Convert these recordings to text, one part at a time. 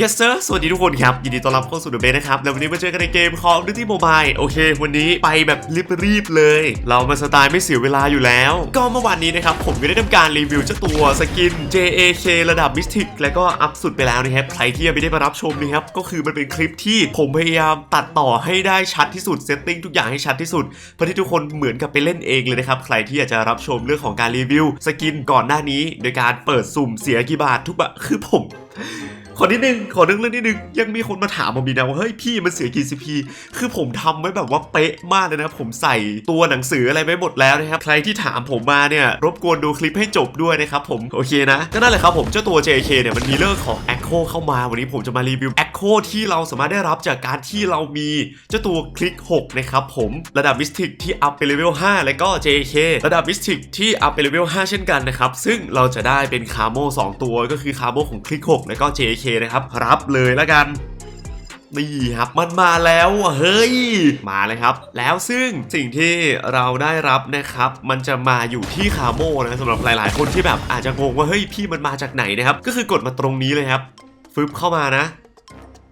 Yes sir สวัสดีทุกคนครับ ยินดีต้อนรับเข้าสู่ The Base นะครับ แล้ววันนี้มาเจอกันในเกม Call of Duty Mobile โอเค วันนี้ไปแบบรีบๆเลย เรามาสไตล์ไม่เสียเวลาอยู่แล้ว ก็เมื่อวานนี้นะครับ ผมก็ได้ทำการรีวิวเจ้าตัวสกิน JAK ระดับ Mystic แล้วก็อัพสุดไปแล้วนะครับ ใครที่ยังไม่ได้มารับชมนะครับ ก็คือมันเป็นคลิปที่ผมพยายามตัดต่อให้ได้ชัดที่สุดเซตติ้งทุกอย่างให้ชัดที่สุดเพื่อที่ทุกคนเหมือนกับไปเล่นเองเลยนะครับใครที่อยากจะรับชมเรื่องของการรีวิวสกินก่อนหน้านี้ โดยการเปิดสุ่มเสียกี่บาททุกบาทคือผม ขอนิดนึงขอเรื่องเรื่องนิดนึงยังมีคนมาถามผมดีนะว่าเฮ้ยพี่มันเสียกี่ซีพีคือผมทำไว้แบบว่าเป๊ะมากเลยนะผมใส่ตัวหนังสืออะไรไว้หมดแล้วนะครับใครที่ถามผมมาเนี่ยรบกวนดูคลิปให้จบด้วยนะครับผมโอเคนะก็นั่นแหละครับผมเจ้าตัว JK เนี่ยมันมีเรื่องของ Echo เข้ามาวันนี้ผมจะมารีวิว Echo ที่เราสามารถได้รับจากการที่เรามีเจ้าตัวคลิก 6 นะครับผมระดับ Mystic ที่อัพไปเลเวล 5 แล้วก็ JK ระดับ Mystic ที่อัพไปเลเวล 5 เช่นกันนะครับ ซึ่งเราจะได้เป็นคาโม2 ตัวก็คือคาโมของคลิก 6 แล้วก็ JK นะครับรับเลยแล้วกันนี่ครับมันมาแล้วเฮ้ย มาเลยครับ แล้วซึ่งสิ่งที่เราได้รับนะครับ มันจะมาอยู่ที่คาโมนะสำหรับหลาย ๆ คนที่แบบอาจจะงงว่าเฮ้ยพี่มันมาจากไหนนะครับ ก็คือกดมาตรงนี้เลยครับ ฟึบเข้ามานะ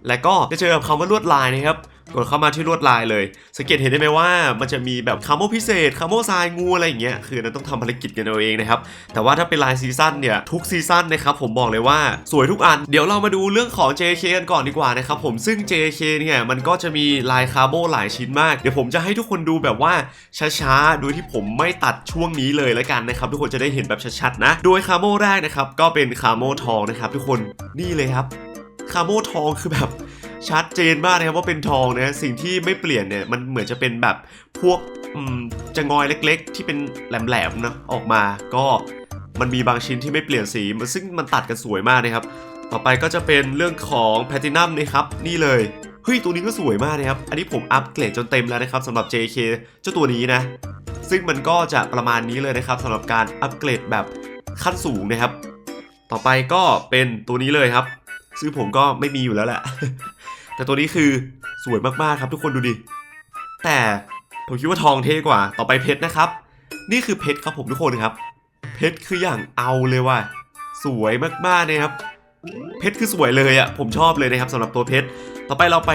และก็จะเจอกับคำว่าลวดลายนะครับ กดเข้ามาที่ลวดลายเลย สังเกตเห็นได้ไหมว่ามันจะมีแบบคาโมพิเศษคาโมทรายงูอะไรอย่างเงี้ยคือนั้นต้องทำภารกิจกันเอาเองนะครับ แต่ว่าถ้าเป็นลายซีซั่นเนี่ย ทุกซีซั่นนะครับผมบอกเลยว่าสวยทุกอัน เดี๋ยวเรามาดูเรื่องของ JK กันก่อนดีกว่านะครับผมซึ่ง JK เนี่ยมันก็จะมีลายคาโมหลายชิ้นมาก เดี๋ยวผมจะให้ทุกคนดูแบบว่าช้าๆ โดยที่ผมไม่ตัดช่วงนี้เลยแล้วกันนะครับทุกคนจะได้เห็นแบบชัดๆนะโดยคาโมแรกนะครับก็เป็นคาโมทองนะครับทุกคนนี่เลยครับคาโมทองคือแบบ ชัดเจนมากนะครับว่าเป็นทองนะสิ่งที่ไม่เปลี่ยนเนี่ยมันเหมือนจะเป็นแบบพวกจะงอยเล็กๆ ที่เป็นแหลมๆนะออกมาก็มันมีบางชิ้นที่ไม่เปลี่ยนสีซึ่งมันตัดกันสวยมากนะครับ ต่อไปก็จะเป็นเรื่องของแพลตินัมนะครับนี่เลยเฮ้ยตัวนี้ก็สวยมากนะครับ อันนี้ผมอัปเกรดจนเต็มแล้วนะครับสำหรับ JK เจ้าตัวนี้นะ ซึ่งมันก็จะประมาณนี้เลยนะครับสำหรับการอัปเกรดแบบขั้นสูงนะครับ ต่อไปก็เป็นตัวนี้เลยครับ ซึ่งผมก็ไม่มีอยู่แล้วแหละ แต่ตัวนี้คือสวยมากๆครับทุกคนดูดิ แต่ผมคิดว่าทองเท่กว่า ต่อไปเพชรนะครับ นี่คือเพชรครับผมทุกคนครับ เพชรคืออย่างเอาเลยว่ะ สวยมากๆนะครับ เพชรคือสวยเลยอะ่ะ ผมชอบเลยนะครับสำหรับตัวเพชร ต่อไปเราไป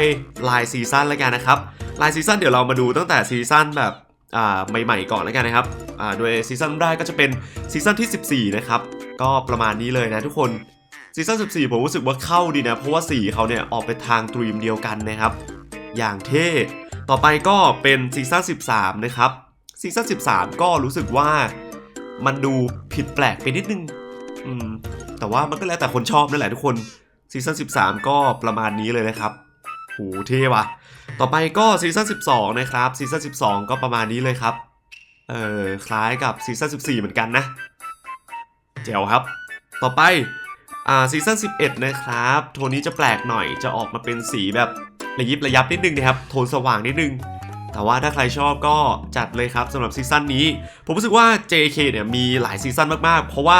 ลายซีซั่นแล้วกันนะครับ ลายซีซั่นเดี๋ยวเรามาดูตั้งแต่ซีซั่นแบบอ่าใหม่ๆก่อนแล้วกันนะครับอ่าโดยซีซั่นแรกก็จะเป็นซีซั่นที่ 14 นะครับ ก็ประมาณนี้เลยนะทุกคน ซีซั่น14 ผมรู้สึกว่าเข้าดีนะ เพราะว่าสีเขาเนี่ยออกไปทางตรีมเดียวกันนะครับ อย่างเท่ ต่อไปก็เป็นซีซั่น13 นะครับซีซั่น13 ก็รู้สึกว่ามันดูผิดแปลกไปนิดนึงอืมแต่ว่ามันก็แล้วแต่คนชอบนั่นแหละทุกคนซีซั่น13 ก็ประมาณนี้เลยนะครับโหเท่ว่ะ ต่อไปก็ซีซั่น12 นะครับซีซั่น12 ก็ประมาณนี้เลยครับ เออคล้ายกับซีซั่น14 เหมือนกันนะ เจ๋วครับ ต่อไป อ่าซีซั่น11 นะครับ โทนนี้จะแปลกหน่อยจะออกมาเป็นสีแบบระยิบระยับนิดนึงนะครับ โทนสว่างนิดนึง แต่ว่าถ้าใครชอบก็จัดเลยครับสำหรับซีซั่นนี้ ผมรู้สึกว่า JK เนี่ยมีหลายซีซั่นมากๆ เพราะว่า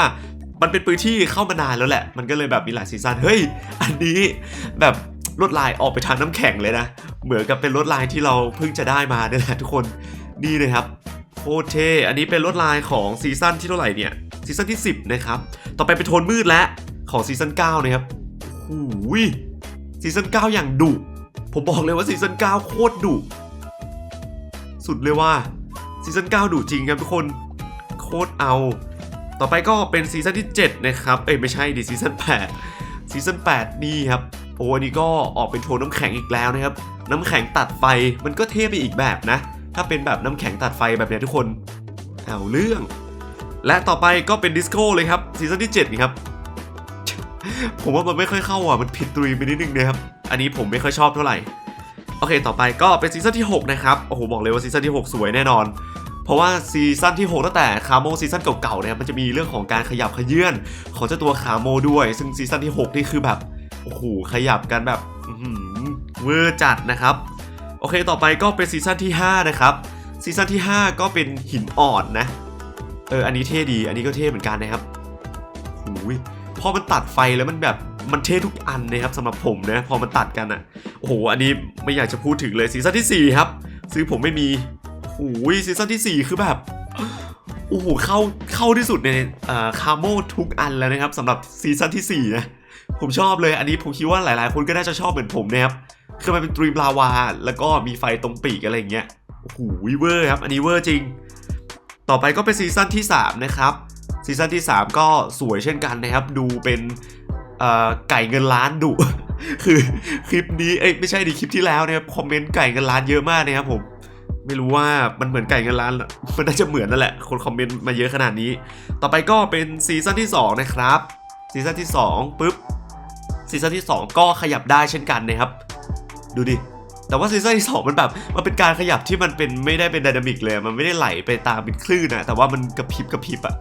มันเป็นปืนที่เข้ามานานแล้วแหละ มันก็เลยแบบมีหลายซีซั่น เฮ้ย อันนี้แบบลวดลายออกไปทางน้ำแข็งเลยนะ เหมือนกับเป็นลวดลายที่เราเพิ่งจะได้มาเนี่ยแหละทุกคน นี่เลยครับโคตรเท่อันนี้เป็นลวดลายของซีซั่นที่เท่าไหร่เนี่ย ซีซั่นที่ 10 นะครับ ต่อไปเป็นโทนมืดและ ของซีซั่น9นะครับหูยซีซั่น9อย่างดุผมบอกเลยว่าซีซั่น9โคตรดุสุดเลยว่าซีซั่น9ดุจริงครับทุกคนโคตรเอา ต่อไปก็เป็นซีซั่นที่ 7 นะครับ เอ้ยไม่ใช่ดิซีซั่น8ซีซั่น8 นี่ครับโอ้อันนี้ก็ออกเป็นโทนน้ำแข็งอีกแล้วนะครับ น้ำแข็งตัดไฟมันก็เท่ไปอีกแบบนะ ถ้าเป็นแบบน้ำแข็งตัดไฟแบบเนี้ยทุกคนเอาเรื่อง และต่อไปก็เป็นดิสโก้เลยครับซีซั่นที่7นี่ครับ ผมว่ามันไม่ค่อยเข้าอะ มันผิดตรีไปนิดนึงนะครับ อันนี้ผมไม่ค่อยชอบเท่าไหร่ โอเค ต่อไปก็เป็นซีซั่นที่ 6 นะครับ โอ้โห บอกเลยว่าซีซั่นที่ 6 สวยแน่นอน เพราะว่าซีซั่นที่ 6 ตั้งแต่คาโมซีซั่นเก่าๆ เนะครับมันจะมีเรื่องของการขยับขยื่นของเจ้าตัวคาโมด้วย ซึ่งซีซั่นที่ 6 นี่คือแบบ โอ้โห ขยับกันแบบเวอร์จัดนะครับ โอเค ต่อไปก็เป็นซีซั่นที่ 5 นะครับ ซีซั่นที่ 5 ก็เป็นหินอ่อนนะ เออ อันนี้เท่ดี อันนี้ก็เท่เหมือนกันนะครับหูย พอมันตัดไฟแล้วมันแบบมันเท่ทุกอันนะครับสำหรับผมนะพอมันตัดกันอะโอ้โหอันนี้ไม่อยากจะพูดถึงเลยซีซั่นที่4ครับซื้อผมไม่มีหูยซีซั่นที่4คือแบบโอ้โหเข้าเข้าที่สุดในอ่าคาโมทุกอันแล้วนะครับสำหรับซีซั่นที่4นะผมชอบเลยอันนี้ผมคิดว่าหลายๆ คนก็น่าจะชอบเหมือนผมนะครับคือมันเป็นตรีมลาวา แล้วก็มีไฟตรงปีกอะไรอย่างเงี้ยโอ้โหเวอร์ครับอันนี้เวอร์จริง ต่อไปก็เป็นซีซั่นที่ 3 นะครับ ซีซั่นที่ 3 ก็สวยเช่นกันนะครับ ดูเป็นไก่เงินล้านดุ คือคลิปนี้เอ้ยไม่ใช่ดิคลิปที่แล้วนะครับคอมเมนต์ไก่เงินล้านเยอะมากนะครับผมไม่รู้ว่ามันเหมือนไก่เงินล้านมันน่าจะเหมือนนั่นแหละ คนคอมเมนต์มาเยอะขนาดนี้ ต่อไปก็เป็นซีซั่นที่ 2 นะครับซีซั่นที่2ปุ๊บซีซั่นที่ 2 ก็ขยับได้เช่นกันนะครับ ดูดิแต่ว่าซีซั่นที่2มันแบบมันเป็นการขยับที่มันเป็นไม่ได้เป็นไดนามิกเลย มันไม่ได้ไหลไปตามเป็นคลื่นนะแต่ว่ามันกระพริบกระพริบอะ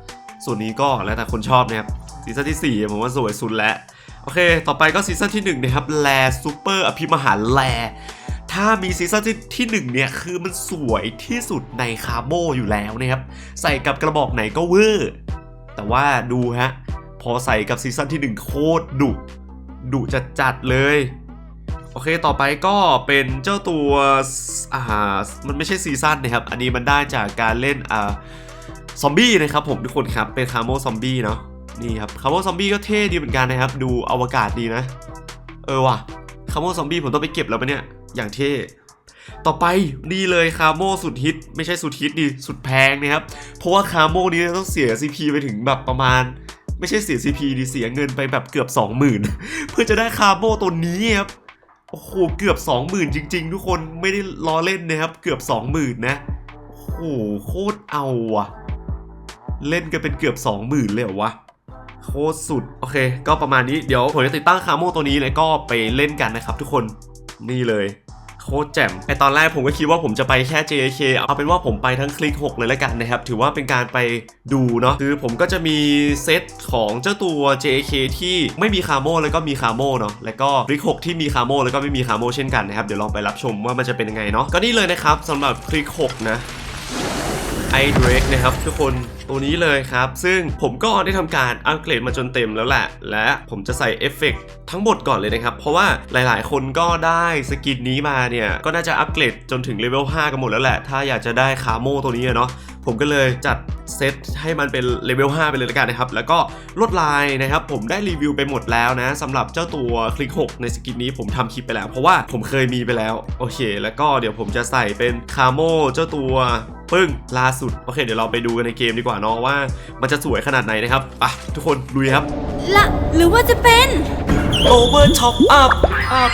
ส่วนนี้ก็แล้วแต่คนชอบนะครับซีซั่นที่ 4 ผมว่าสวยสุดแล้ว โอเค ต่อไปก็ซีซั่นที่ 1 นะครับ แลซูเปอร์อภิมหาแล ถ้ามีซีซั่นที่ที่หนึ่งเนี่ย คือมันสวยที่สุดในคาร์โบอยู่แล้วนะครับ ใส่กับกระบอกไหนก็เวอร์แต่ว่าดูฮะ พอใส่กับซีซั่นที่ 1 โคตรดุดุจัดๆเลย โอเคต่อไปก็เป็นเจ้าตัวอ่ามันไม่ใช่ซีซั่นนะครับ อันนี้มันได้จากการเล่นอ่า ซอมบี้นะครับผมทุกคนครับเป็นคาร์โมซอมบี้เนาะนี่ครับคาร์โมซอมบี้ก็เท่ดีเหมือนกันนะครับ ดูอวกาศดีนะ เออว่ะคาร์โมซอมบี้ผมต้องไปเก็บแล้วปะเนี่ยอย่างเท่ต่อไปนี่เลยคาร์โมสุดฮิต ไม่ใช่สุดฮิตดิสุดแพงนะครับ เพราะว่าคาร์โมนี้ต้องเสีย CP ไปถึงแบบประมาณ ไม่ใช่เสีย CP ดิเสียเงินไปแบบเกือบ 20,000 เพื่อจะได้คาร์โมตัวนี้ครับโอ้โหเกือบ 20,000 จริง ๆ ทุกคนไม่ได้ล้อเล่นนะครับ เกือบ 20,000 นะโอ้โหโคตรเอาว่ะ เล่นกันเป็นเกือบ 20,000 เลยเหรอวะโคตรสุด โอเค ก็ประมาณนี้เดี๋ยวผมจะติดตั้งคาร์โมตัวนี้เลยก็ไปเล่นกันนะครับทุกคนนี่เลยโคตรแจ่มไอตอนแรกผมก็คิดว่าผมจะไปแค่ JK เอาเป็นว่าผมไปทั้งคลิก 6 เลยแล้วกันนะครับ ถือว่าเป็นการไปดูเนาะคือผมก็จะมีเซตของเจ้าตัว JK ที่ไม่มีคาร์โมแล้วก็มีคาร์โมเนาะแล้วก็คลิก 6 ที่มีคาร์โมแล้วก็ไม่มีคาร์โมเช่นกันนะครับ เดี๋ยวลองไปรับชมว่ามันจะเป็นยังไงเนาะก็นี่เลยนะครับสำหรับคลิก 6 นะไอเดรกนะครับทุกคน ตัวนี้เลยครับ ซึ่งผมก็ได้ทำการอัปเกรดมาจนเต็มแล้วแหละ และผมจะใส่เอฟเฟกต์ทั้งหมดก่อนเลยนะครับ เพราะว่าหลายๆ คนก็ได้สกินนี้มาเนี่ย ก็น่าจะอัปเกรดจนถึงเลเวล5กันหมดแล้วแหละ ถ้าอยากจะได้คาโมตัวนี้เนาะผมก็เลยจัดเซตให้มันเป็นเลเวล5ไปเลยละกันนะครับ แล้วก็ลวดลายนะครับ ผมได้รีวิวไปหมดแล้วนะสำหรับเจ้าตัวคลิก 6 ในสกินนี้ผมทำคลิปไปแล้ว เพราะว่าผมเคยมีไปแล้ว โอเค แล้วก็เดี๋ยวผมจะใส่เป็นคาโมเจ้าตัว ปึ้งล่าสุด โอเค เดี๋ยวเราไปดูกันในเกมดีกว่าเนาะว่า มันจะสวยขนาดไหนนะครับไปทุกคนลุยครับละหรือว่าจะเป็น Over Top Up Up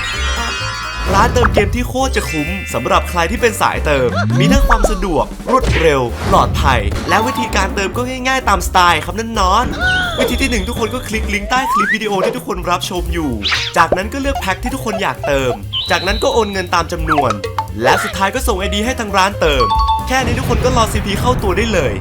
ร้านเติมเกมที่โคตรจะคุ้มสำหรับใครที่เป็นสายเติม มีทั้งความสะดวก รวดเร็ว ปลอดภัย และวิธีการเติมก็ง่ายๆ ตามสไตล์ครับนั่นนอน วิธีที่หนึ่งทุกคนก็คลิกลิงก์ใต้คลิปวิดีโอที่ทุกคนรับชมอยู่ จากนั้นก็เลือกแพ็คที่ทุกคนอยากเติม จากนั้นก็โอนเงินตามจำนวน และสุดท้ายก็ส่งไอดีให้ทางร้านเติม แค่นี้ทุกคนก็รอ CP เข้าตัวได้เลย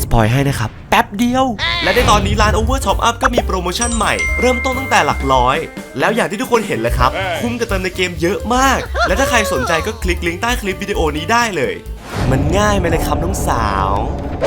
สปอยให้นะครับ แป๊บเดียว และในตอนนี้ร้าน Over Top Up ก็มีโปรโมชั่นใหม่ เริ่มต้นตั้งแต่หลักร้อย แล้วอย่างที่ทุกคนเห็นเลยครับ คุ้มกับเติมในเกมเยอะมาก และถ้าใครสนใจก็คลิกลิงก์ใต้คลิปวิดีโอนี้ได้เลย มันง่ายไหมเลยครับน้องสาว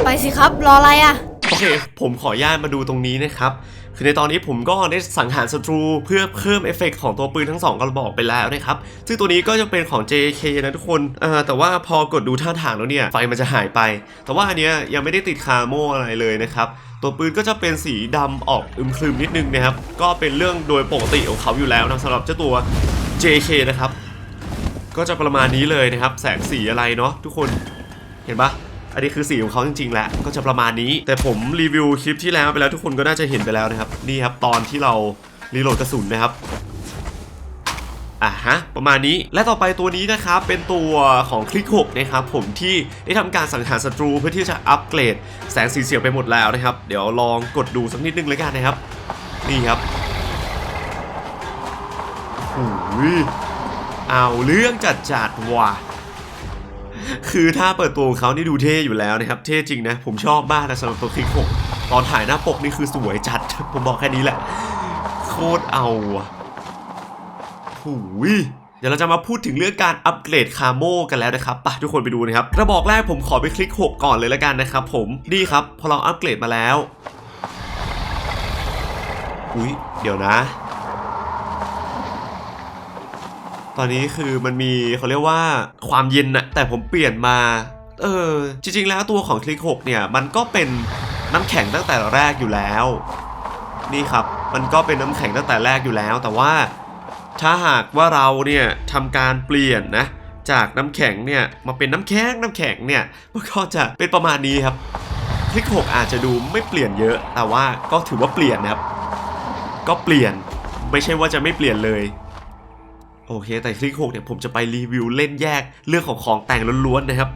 ไปสิครับ รออะไรอะ โอเค ผมขออนุญาตมาดูตรงนี้นะครับ คือในตอนนี้ผมก็ได้สังหารศัตรูเพื่อเพิ่มเอฟเฟกต์ของตัวปืนทั้งสองกระบอกไปแล้วนะครับ ซึ่งตัวนี้ก็จะเป็นของ JK นะทุกคนอ่อแต่ว่าพอกดดูท่าทางแล้วเนี่ย ไฟมันจะหายไป แต่ว่าอันเนี้ยยังไม่ได้ติดคาโมอะไรเลยนะครับ ตัวปืนก็จะเป็นสีดำออกอึมครึมนิดนึงนะครับ ก็เป็นเรื่องโดยปกติของเขาอยู่แล้วนะสำหรับเจ้าตัว JK นะครับ ก็จะประมาณนี้เลยนะครับ แสงสีอะไรเนาะทุกคน เห็นปะ อันนี้คือสีของเขาจริงๆแหละก็จะประมาณนี้ แต่ผมรีวิวคลิปที่แล้วไปแล้วทุกคนก็น่าจะเห็นไปแล้วนะครับ นี่ครับตอนที่เรารีโหลดกระสุนนะครับอะฮะประมาณนี้และต่อไปตัวนี้นะครับเป็นตัวของคลิก6นะครับผมที่ได้ทำการสังหารศัตรูเพื่อที่จะอัปเกรดแสงสีเสียงไปหมดแล้วนะครับ เดี๋ยวลองกดดูสักนิดนึงเลยกันนะครับ นี่ครับโอ้ยเอาเรื่องจัดจัดว่ะ คือถ้าเปิดตัวของเขานี่ดูเท่อยู่แล้วนะครับ เท่จริงนะ ผมชอบมากนะสำหรับตัวคลิกหกตอนถ่ายหน้าปกนี่คือสวยจัด ผมบอกแค่นี้แหละ โคตรเอาอะหูยเดี๋ยวเราจะมาพูดถึงเรื่องการอัปเกรดคาโมกันแล้วนะครับไปทุกคนไปดูนะครับกระบอกแรกผมขอไปคลิก 6 ก่อนเลยแล้วกันนะครับผมนี่ครับพอเราอัปเกรดมาแล้ว อุ้ยเดี๋ยวนะ ตอนนี้คือมันมีเขาเรียกว่าความเย็นนะแต่ผมเปลี่ยนมา เออ จริง ๆ แล้วตัวของคลิก6เนี่ย มันก็เป็นน้ำแข็งตั้งแต่แรกอยู่แล้ว นี่ครับ มันก็เป็นน้ำแข็งตั้งแต่แรกอยู่แล้ว แต่ว่าถ้าหากว่าเราเนี่ยทำการเปลี่ยนนะจากน้ำแข็งเนี่ยมาเป็นน้ำแข็งน้ำแข็งเนี่ยมันก็จะเป็นประมาณนี้ครับคลิก6อาจจะดูไม่เปลี่ยนเยอะ แต่ว่าก็ถือว่าเปลี่ยนนะครับ ก็เปลี่ยนไม่ใช่ว่าจะไม่เปลี่ยนเลย โอเค แต่คลิก6เนี่ยผมจะไปรีวิวเล่นแยกเรื่องของของแต่งล้วนๆนะครับ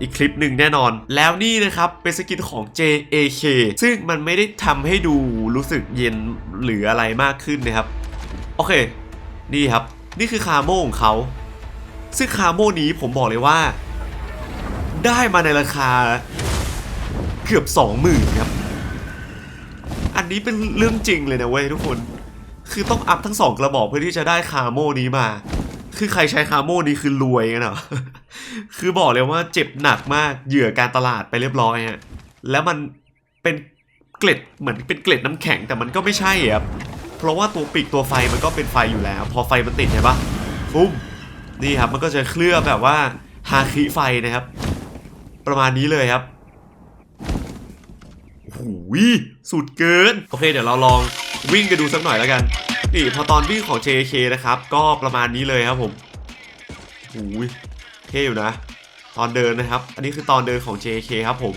อีกคลิปหนึ่งแน่นอน แล้วนี่นะครับ เป็นสกินของ JAK ซึ่งมันไม่ได้ทำให้ดูรู้สึกเย็นหรืออะไรมากขึ้นนะครับ โอเค นี่ครับ นี่คือคาโมของเขา ซึ่งคาโมนี้ผมบอกเลยว่า ได้มาในราคาเกือบสองหมื่นครับ อันนี้เป็นเรื่องจริงเลยนะเว้ยทุกคน คือต้องอัพทั้งสองกระบอกเพื่อที่จะได้คาโมนี้มา คือใครใช้คาโมนี้คือรวยกันเหรอ คือบอกเลยว่าเจ็บหนักมาก เหยื่อการตลาดไปเรียบร้อยฮะ แล้วมันเป็นเกล็ดเหมือนเป็นเกล็ดน้ำแข็งแต่มันก็ไม่ใช่ครับ เพราะว่าตัวปีกตัวไฟมันก็เป็นไฟอยู่แล้ว พอไฟมันติดใช่ปะฟุ้มนี่ครับมันก็จะเคลือบแบบว่าฮาคิไฟนะครับ ประมาณนี้เลยครับโอ้โหสุดเกิน โอเค เดี๋ยวเราลอง วิ่งกันดูสักหน่อยแล้วกัน นี่พอตอนวิ่งของ JK นะครับ ก็ประมาณนี้เลยครับผมโอ้ยเท่อยู่นะ ตอนเดินนะครับ อันนี้คือตอนเดินของ JK ครับผม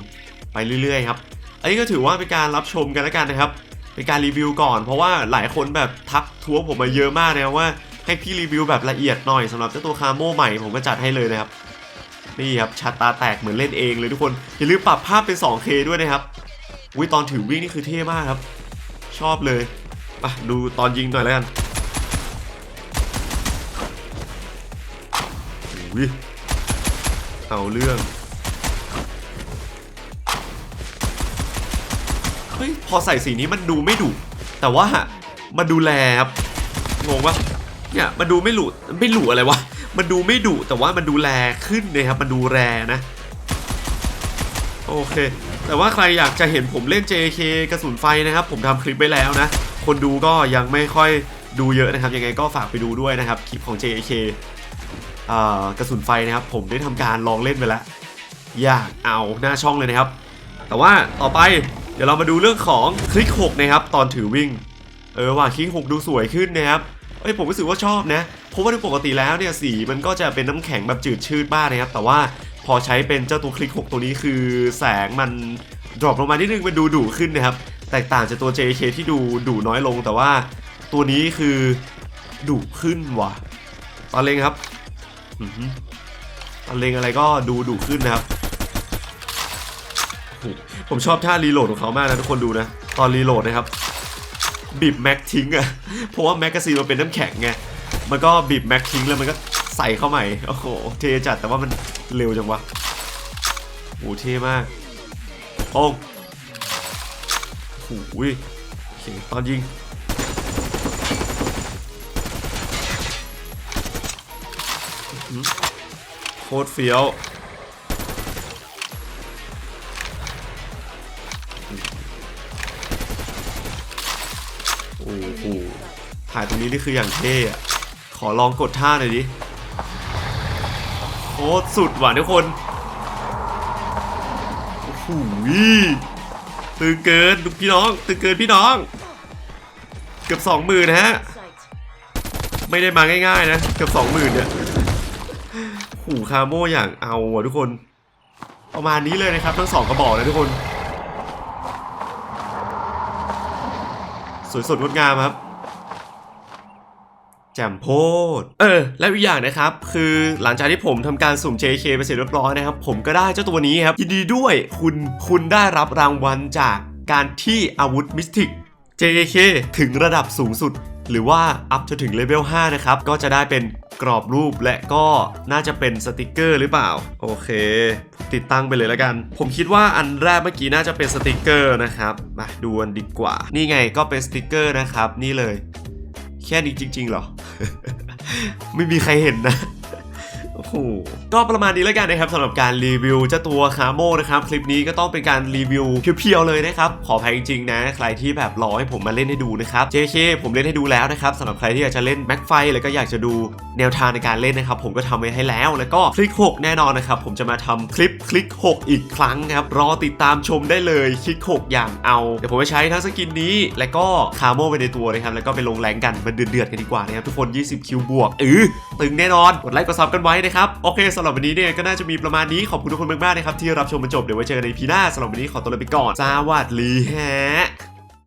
ไปเรื่อยๆครับ อันนี้ก็ถือว่าเป็นการรับชมกันแล้วกันนะครับ เป็นการรีวิวก่อน เพราะว่าหลายคนแบบทักท้วงผมมาเยอะมากนะว่าให้พี่รีวิวแบบละเอียดหน่อยสำหรับเจ้าตัวคาโมใหม่ผมก็จัดให้เลยนะครับ นี่ครับชัดตาแตกเหมือนเล่นเองเลยทุกคน อย่าลืมปรับภาพเป็น 2K ด้วยนะครับวิตอนถือวิ่งนี่คือเท่มากครับ ชอบเลยไปดูตอนยิงหน่อยแล้วกันเอาเรื่อง เฮ้ย พอใส่สีนี้มันดูไม่ดุแต่ว่ามันดูแลครับงงปะเนี่ยมันดูไม่หลุดไม่หลุอะไรวะ มันดูไม่ดุแต่ว่ามันดูแลขึ้นนะครับ มันดูแรนะ โอเค แต่ว่าใครอยากจะเห็นผมเล่น JK กระสุนไฟนะครับ ผมทำคลิปไว้แล้วนะ คนดูก็ยังไม่ค่อยดูเยอะนะครับ ยังไงก็ฝากไปดูด้วยนะครับ คลิปของ JK กระสุนไฟนะครับ ผมได้ทำการลองเล่นไปแล้ว อยากเอาหน้าช่องเลยนะครับ แต่ว่าต่อไปเดี๋ยวเรามาดูเรื่องของคลิก 6 นะครับ ตอนถือวิ่ง เออว่าคลิก 6 ดูสวยขึ้นนะครับเอ้ยผมรู้สึกว่าชอบนะ เพราะว่าโดยปกติแล้วเนี่ยสีมันก็จะเป็นน้ำแข็งแบบจืดชืดบ้างนะครับ แต่ว่า พอใช้เป็นเจ้าตัวคลิก 6 ตัวนี้คือแสงมันดรอปลงมานิดนึงมันดูดุขึ้นนะครับ แตกต่างจากตัว JK ที่ดูดุน้อยลง แต่ว่าตัวนี้คือดุขึ้นว่ะตอนเล็งครับอื้อหือตอนเล็งอะไรก็ดูดุขึ้นนะครับ ผมชอบท่ารีโหลดของเขามากนะทุกคนดูนะ ตอนรีโหลดนะครับ บีบแม็กทิ้งอะเพราะว่าแมกกาซีนมันเป็นน้ำแข็งไง มันก็บีบแม็กทิ้งแล้วมันก็ใส่เข้าใหม่ โอ้โห เทจัดแต่ว่ามัน เร็วจังวะโอ้เท่มากโอ้งโหโอเคตอนยิง โคตรเฟี้ยวโอ้โหถ่ายตรงนี้นี่คืออย่างเท่อะขอลองกดท่าหน่อยดิ คตรสุดว่ะทุกคนโอ้โหตึงเกินพี่น้องตึงเกินพี่น้อง เกือบสองหมื่นนะฮะ ไม่ได้มาง่ายๆนะเกือบสองหมื่นเนี่ยหูคาโมอย่างเอาอะทุกคน ประมาณนี้เลยนะครับ ทั้งสองกระบอกนะทุกคน สวยสดงดงามครับ แจ่มโพด เออ แล้วอีกอย่างนะครับ คือหลังจากที่ผมทำการสุ่ม JK ไปเสร็จเรียบร้อยนะครับ ผมก็ได้เจ้าตัวนี้ครับยินดีด้วยคุณคุณได้รับรางวัลจากการที่อาวุธมิสติก JK ถึงระดับสูงสุด หรือว่าอัพจนถึงเลเวล 5 นะครับ ก็จะได้เป็นกรอบรูปและก็น่าจะเป็นสติกเกอร์หรือเปล่า โอเค ติดตั้งไปเลยแล้วกัน ผมคิดว่าอันแรกเมื่อกี้น่าจะเป็นสติกเกอร์นะครับ มาดูกันดีกว่า นี่ไงก็เป็นสติกเกอร์นะครับ นี่เลย แค่นี้จริง ๆ เหรอ ไม่มีใครเห็นนะ โอ้โหก็ประมาณนี้แล้วกันนะครับสำหรับการรีวิวเจ้าตัวคาโมนะครับคลิปนี้ก็ต้องเป็นการรีวิวเพียวๆเลยนะครับขออภัยจริงๆนะใครที่แบบรอให้ผมมาเล่นให้ดูนะครับ JK ผมเล่นให้ดูแล้วนะครับสำหรับใครที่อยากจะเล่นแม็กไฟแล้วก็อยากจะดูแนวทางในการเล่นนะครับผมก็ทำไว้ให้แล้ว แล้วก็คลิก 6 แน่นอนนะครับผมจะมาทำคลิปคลิก 6 อีกครั้งครับรอติดตามชมได้เลยคลิก 6 อย่างเอาเดี๋ยวผมจะใช้ทั้งสกินนี้ และก็คาโมไปในตัวนะครับแล้วก็ไปลงแรงกันมาเดือดๆกันดีกว่านะครับทุกคน 20 คิวบวกเออตึงแน่นอนกดไลค์กดซับกันไว้นะครับ โอเคสำหรับวันนี้เนี่ยก็น่าจะมีประมาณนี้ ขอบคุณทุกคนมากๆนะครับที่รับชมมาจบ เดี๋ยวไว้เจอกันในพีหน้าสำหรับวันนี้ขอตัวลาไปก่อนสวัสดีฮะ